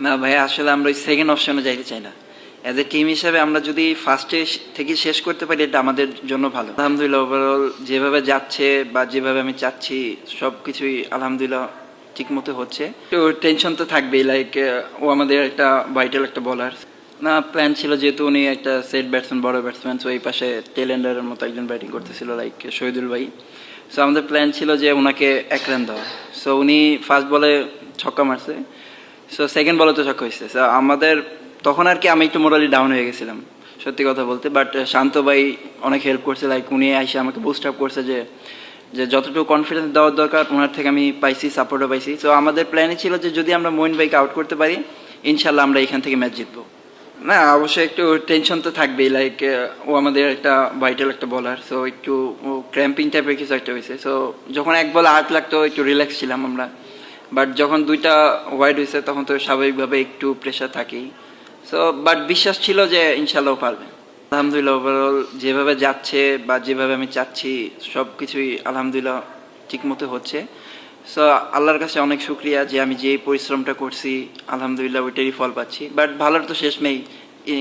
না ভাই আসলে আমরা ওই সেকেন্ড অপশনে যাইতে চাই না। অ্যাজ এ টিম হিসেবে আমরা যদি ফার্স্টে থেকে শেষ করতে পারি, এটা আমাদের জন্য ভালো। আলহামদুলিল্লাহ ওভারঅল যেভাবে যাচ্ছে বা যেভাবে আমি চাচ্ছি সব কিছুই আলহামদুলিল্লাহ ঠিক মতো হচ্ছে। তো টেনশন তো থাকবেই লাইক ও আমাদের একটা ভাইটাল একটা বলার না প্ল্যান ছিল যেহেতু উনি একটা সেট ব্যাটসম্যান বড় ব্যাটসম্যান সো এই পাশে টেলেন্ডারের মতো একজন ব্যাটিং করতেছিল লাইক শহীদুল ভাই। সো আমাদের প্ল্যান ছিল যে ওনাকে এক রান দেওয়া। সো উনি ফার্স্ট বলে ছক্কা মারছে। সো সেকেন্ড বলে তো ছক্কা হয়েছে আমাদের তখন আর কি আমি একটু মোরালি ডাউন হয়ে গেছিলাম, সত্যি কথা বলতে। বাট শান্ত ভাই অনেক হেল্প করছে লাইক উনি এসে আমাকে বুস্ট আপ করছে যে যে যতটুকু কনফিডেন্স দেওয়ার দরকার ওনার থেকে আমি পাইছি সাপোর্টও পাইছি। সো আমাদের প্ল্যানই ছিল যে, যদি আমরা মোইন ভাইকে আউট করতে পারি ইনশাল্লাহ আমরা এখান থেকে ম্যাচ জিতবো। না অবশ্যই একটু টেনশন তো থাকবেই লাইক ও আমাদের একটা ভাইটাল একটা বলার সো একটু ক্র্যাম্পিং টাইপের কিছু একটা হয়েছে সো যখন এক বল আট লাগতো, একটু রিল্যাক্স ছিলাম আমরা। বাট যখন দুইটা ওয়াইড হয়েছে তখন তো স্বাভাবিকভাবে একটু প্রেশার থাকেই। সো বাট বিশ্বাস ছিল যে ইনশাল্লাহ পারবে। আলহামদুলিল্লাহ ওভারঅল যেভাবে যাচ্ছে বা যেভাবে আমি চাচ্ছি সব কিছুই আলহামদুলিল্লাহ ঠিক মতো হচ্ছে। সো আল্লাহর কাছে অনেক শুক্রিয়া যে আমি যে পরিশ্রমটা করছি, আলহামদুলিল্লাহ ওইটারই ফল পাচ্ছি। বাট ভালোর তো শেষ নেই।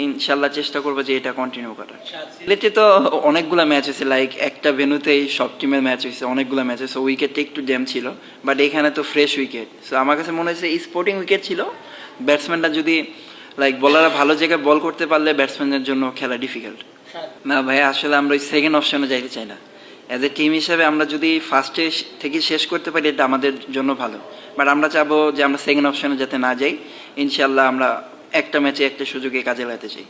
ইনশাল্লাহ চেষ্টা করব যে এটা কন্টিনিউ করার। সিলেটে তো অনেকগুলো ম্যাচ হয়েছে লাইক একটা ভেনুতেই সব টিমের ম্যাচ হয়েছে, অনেকগুলো ম্যাচ হয়েছে উইকেটটা একটু জ্যাম ছিল বাট এখানে তো ফ্রেশ উইকেট সো আমার কাছে মনে হয়েছে স্পোর্টিং উইকেট ছিল ব্যাটসম্যানরা যদি লাইক বলাররা ভালো জায়গায় বল করতে পারলে ব্যাটসম্যানদের জন্য খেলা ডিফিকাল্ট না ভাই, আসলে আমরা ওই সেকেন্ড অপশনে যাইতে চাই না। অ্যাজ এ টিম হিসাবে আমরা যদি ফার্স্টে থেকে শেষ করতে পারি, এটা আমাদের জন্য ভালো। বাট আমরা চাবো যে আমরা সেকেন্ড অপশনে যাতে না যাই ইনশাল্লাহ আমরা একটা ম্যাচে একটা সুযোগে কাজে লাগাতে চাই।